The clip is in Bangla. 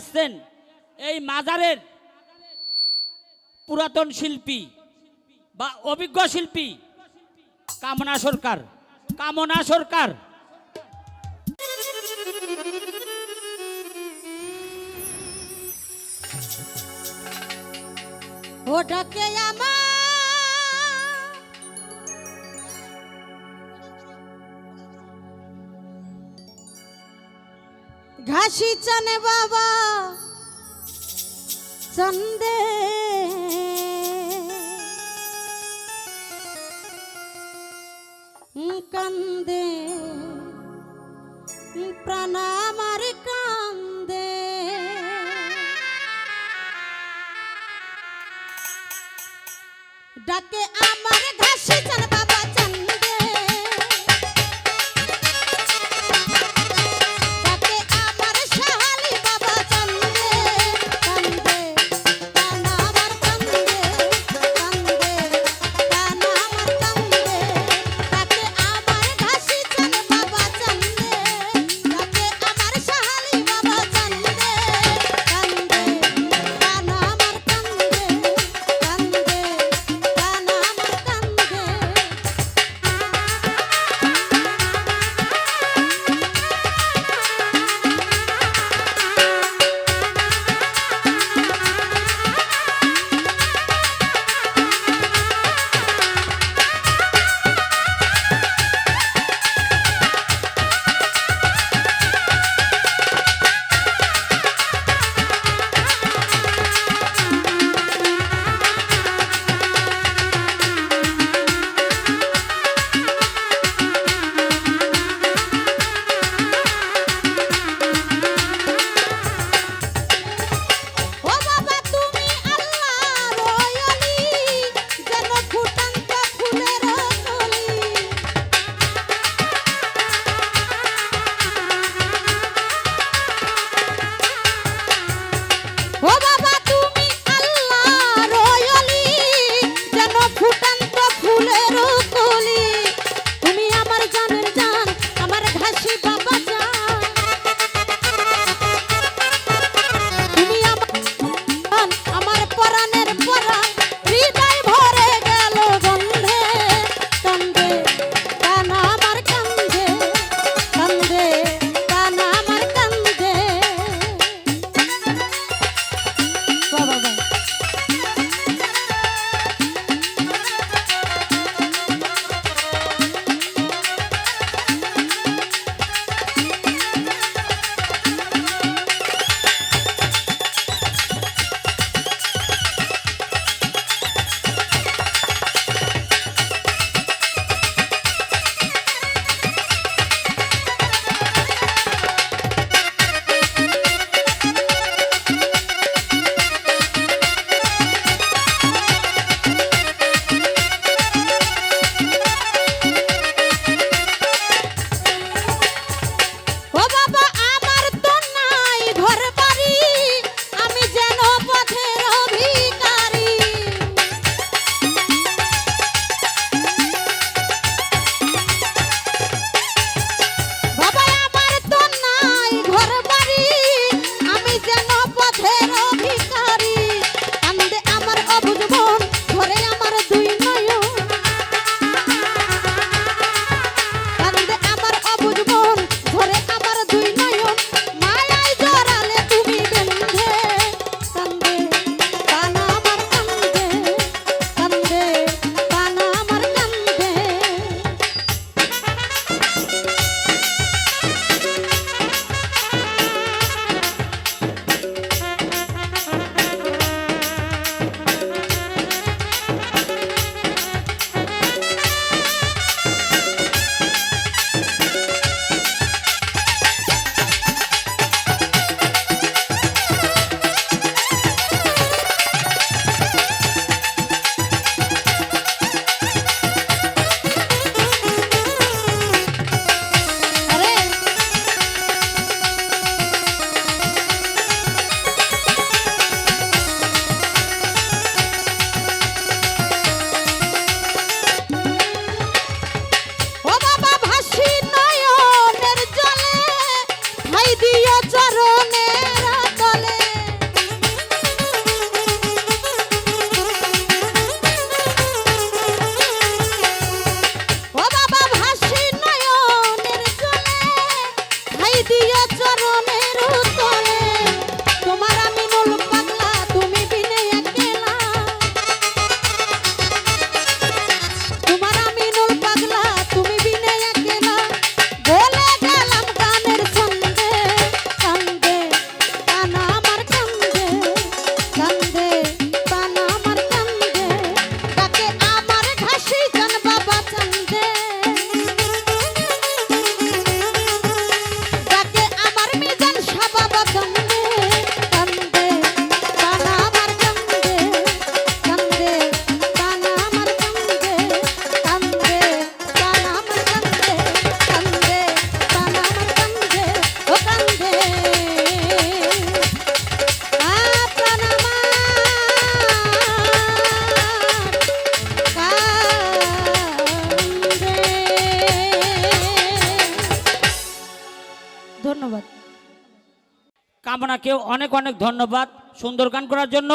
আসছেন এই মাজারের পুরাতন শিল্পী বা অভিজ্ঞ শিল্পী কামনা সরকার কামনা সরকার। ওটাকে আমার কাশি চানে বাবা। চন্দে কামনাকে অনেক অনেক ধন্যবাদ সুন্দর গান করার জন্য।